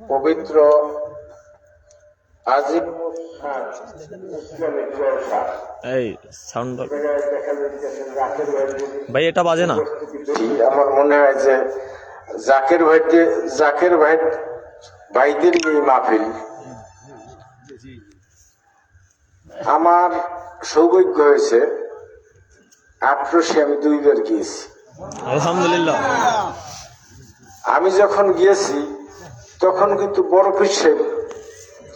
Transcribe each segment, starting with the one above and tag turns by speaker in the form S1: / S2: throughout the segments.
S1: পবিত্র আজিম
S2: এই সাউন্ড ভাই এটা বাজে না?
S1: আমার মনে হয় যে জাকের ভাইতে জাকের ভাই ভাইদের এই মাহফিল। আমার সৌভাগ্য হয়েছে আটরশি আমি দুইবার গিয়েছি।
S2: আলহামদুলিল্লাহ।
S1: আমি যখন গিয়েছি তখন কিন্তু বড় পিসের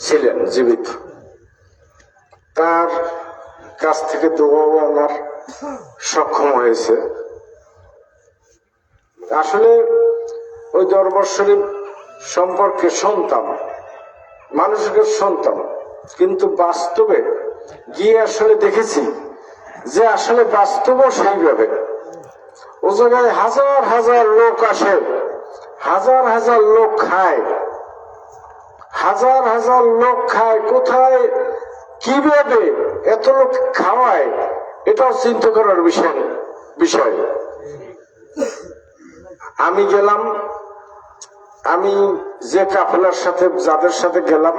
S1: ছিলেন জীবিত। তার কাছ থেকে দোয়াও আমার সক্ষম হয়েছে। আসলে ওই দরবার শরীফ সম্পর্কে শুনতাম মানুষকে শুনতাম কিন্তু বাস্তবে গিয়ে আসলে দেখেছি যে আসলে বাস্তবও সেইভাবে। ও জায়গায় হাজার হাজার লোক আসে। হাজার হাজার লোক খায়। হাজার হাজার লোক খায়, কোথায়, কীভাবে এত লোক খাওয়ায়, এটাও চিন্তা করার বিষয় বিষয়। আমি গেলাম, আমি যে কাফেলার সাথে, যাদের সাথে গেলাম,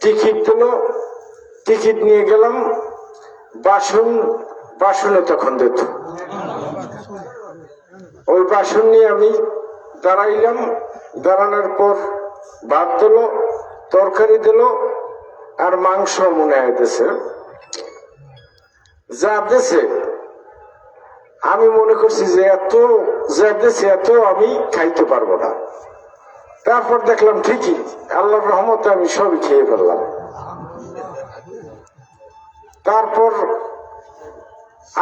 S1: টিকিট দিল টিকিট নিয়ে গেলাম, বাসন বাসনে তখন দিত। ওই বাসন নিয়ে আমি দাঁড়াইলাম, দাঁড়ানোর পর ভাত দিল, তরকারি দিল, আর মাংস মনে হইতেছে। যা দেশে আমি মনে করছি যে এত যা দেশে এত আমি খাইতে পারব না। তারপর দেখলাম ঠিকই, আল্লাহর রহমতে আমি সবই খেয়ে ফেললাম। তারপর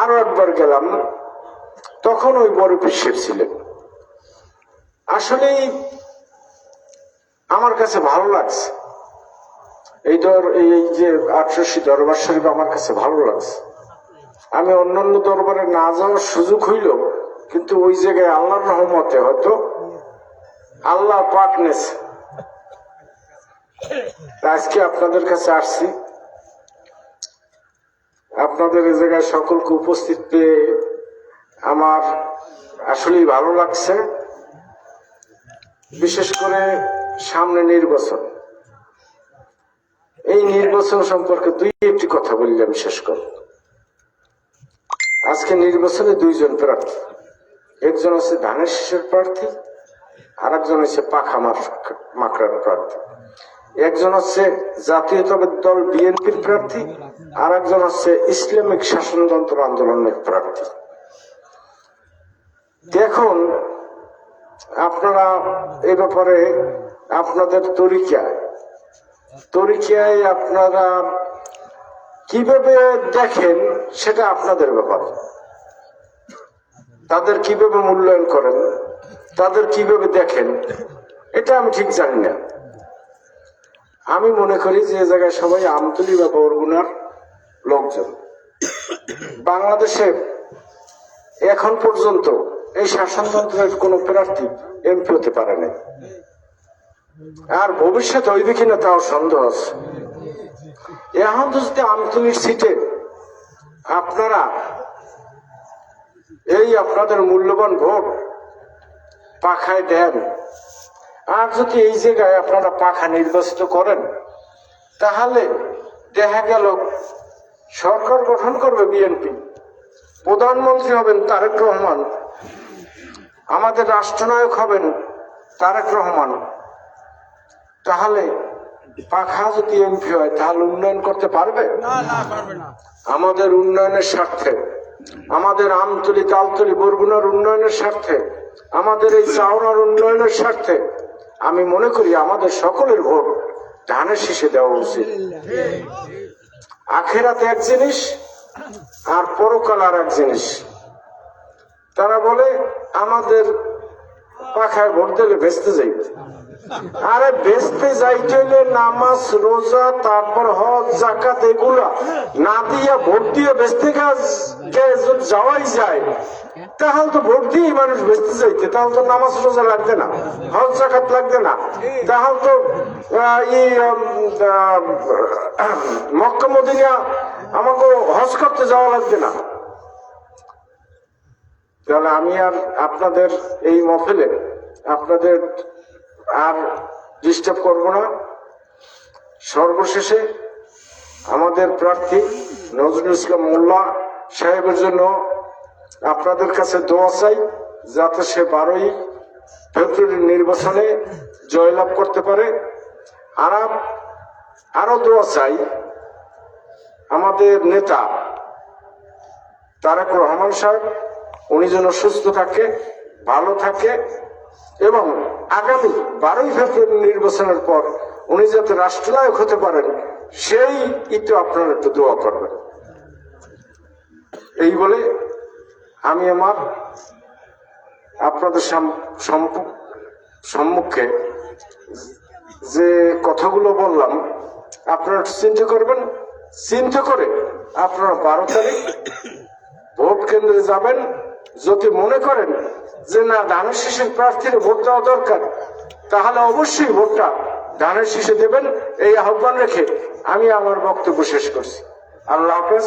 S1: আরও একবার গেলাম, তখন ওই বড় পিসের ছিলেন। আসলেই আমার কাছে ভালো লাগছে। এই দর, এই যে আটশোশি দরবার শরীফ আমার কাছে ভালো লাগছে। আমি অন্যান্য দরবারে না যাওয়ার সুযোগ হইল কিন্তু ওই জায়গায় আল্লাহর রহমতে হয়তো আল্লাহ পাক নেছে। আজকে আপনাদের কাছে আসছি। আপনাদের এই জায়গায় সকলকে উপস্থিত পেয়ে আমার আসলেই ভালো লাগছে। বিশেষ করে সামনে নির্বাচন। এই নির্বাচন সম্পর্কে দুই একটি কথা বললাম শেষ কর আজকে নির্বাচনে দুইজন প্রার্থী। একজন হচ্ছে ধানের শীষের প্রার্থী আর একজন হচ্ছে পাখা মাকড়ার প্রার্থী। একজন হচ্ছে জাতীয়তাবাদী দল বিএনপির প্রার্থী আর একজন হচ্ছে ইসলামিক শাসনতন্ত্র আন্দোলনের প্রার্থী। দেখুন আপনারা এ ব্যাপারে আপনাদের তরিকায় তরিকায় আপনারা কীভাবে দেখেন সেটা আপনাদের ব্যাপার। তাদের কীভাবে মূল্যায়ন করেন, তাদের কীভাবে দেখেন, এটা আমি ঠিক জানি না। আমি মনে করি যে জায়গায় সবাই আমতলি বা বরগুনার লোকজন। বাংলাদেশে এখন পর্যন্ত এই শাসনতন্ত্রের কোন প্রার্থী এমপি হতে পারে নাই। আর ভবিষ্যতে হইবে কিনা তাও সন্দেহ আছে। এখন যদি আমতলির সিটে আপনারা এই আপনাদের মূল্যবান ভোট পাখায় দেন, আর যদি এই জায়গায় আপনারা পাখা নির্বাচিত করেন, তাহলে দেখা গেল সরকার গঠন করবে বিএনপি। প্রধানমন্ত্রী হবেন তারেক রহমান। আমাদের রাষ্ট্রনায়ক হবেন তারেক রহমান। তাহলে পাখা যদি এমপি হয় তাহলে উন্নয়ন করতে পারবে? আমাদের উন্নয়নের স্বার্থে আমাদের আমতলি তালতলি বরগুনার উন্নয়নের স্বার্থে আমাদের এই চাওড়ার উন্নয়নের স্বার্থে আমি মনে করি আমাদের সকলের ভোট ধানের শীষে দেওয়া উচিত। আখেরাতে এক জিনিস আর পরকাল আর এক জিনিস। তারা বলে আমাদের পাখায় ভোট দিলে ভেস্তে যাইবে। আরে বেচতে যাইতে নামাজ রোজা তারপর হজ জাকাত এগুলা না দিয়া ভোট দিয়ে যদি যাওয়াই যায় তাহলে তো ভোট দিয়ে মানুষ বেচতে যাইতে। তাহলে তো নামাজ রোজা লাগবে না হজ জাকাত লাগবে না। তাহলে তো আহ, ই উম, আহ, মক্কা মদিনা আমাকে হজ করতে যাওয়া লাগবে না। তাহলে আমি আর আপনাদের এই মফেলে আপনাদের আর ডিস্টার্ব করব না। সর্বশেষে আমাদের প্রার্থী নজরুল ইসলাম মোল্লা সাহেবের জন্য আপনাদের কাছে দোয়া চাই, যাতে সে বারোই ফেব্রুয়ারি নির্বাচনে জয়লাভ করতে পারে। আর আরও দোয়া চাই আমাদের নেতা তারেক রহমান সাহেব উনি যেন সুস্থ থাকে, ভালো থাকে এবং আগামী বারোই ফেব্রুয়ারি নির্বাচনের পর উনি যাতে রাষ্ট্রনায়ক হতে পারেন, সেই ইতো আপনারা একটু দোয়া করবেন। এই বলে আমি আমার আপনাদের সম্মুখে যে কথাগুলো বললাম, আপনারা একটু চিন্তা করবেন। চিন্তা করে আপনারা বারো তারিখ ভোট কেন্দ্রে যাবেন। যদি মনে করেন যে না ধানের শীষের প্রার্থীর ভোট দেওয়া দরকার, তাহলে অবশ্যই ভোটটা ধানের শীষে দেবেন। এই আহ্বান রেখে আমি আমার বক্তব্য শেষ করছি। আল্লাহ হাফেজ।